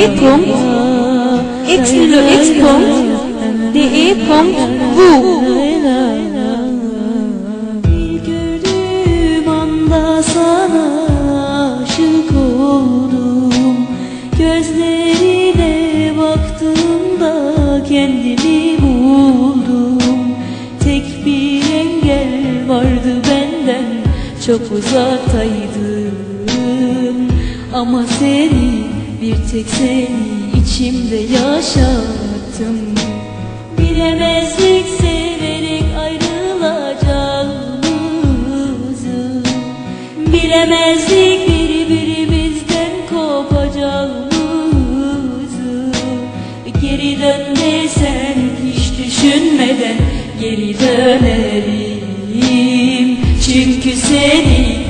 x bölü x punkt de punkt bu. Bir gördüğüm anda sana aşık oldum. Gözlerine baktığımda kendimi buldum. Tek bir engel vardı benden çok uzaktaydım Ama seni bir tek seni içimde yaşattım Bilemezdik severek ayrılacağımızı Bilemezdik birbirimizden kopacağımızı. Geri dön hiç düşünmeden geri dönerim. Çünkü seni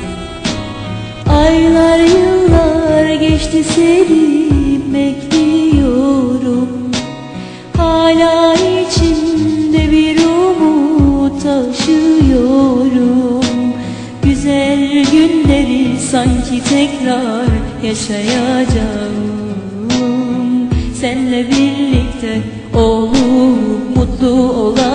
geçti seni bekliyorum. Hala içimde bir umut taşıyorum. Güzel günleri sanki tekrar yaşayacağım. Senle birlikte olup mutlu olacağım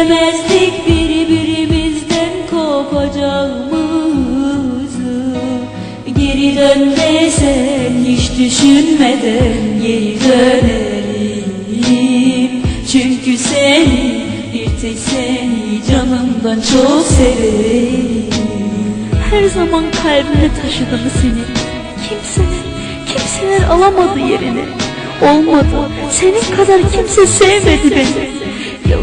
Bilemezdik birbirimizden kopacağımızı. Geri dön desen hiç düşünmeden geri dönerim. Çünkü seni bir tek seni canımdan çok severim. Her zaman kalbimde taşıdım seni. Kimseler, kimseler alamadı yerini. Olmadı, senin kadar kimse sevmedi beni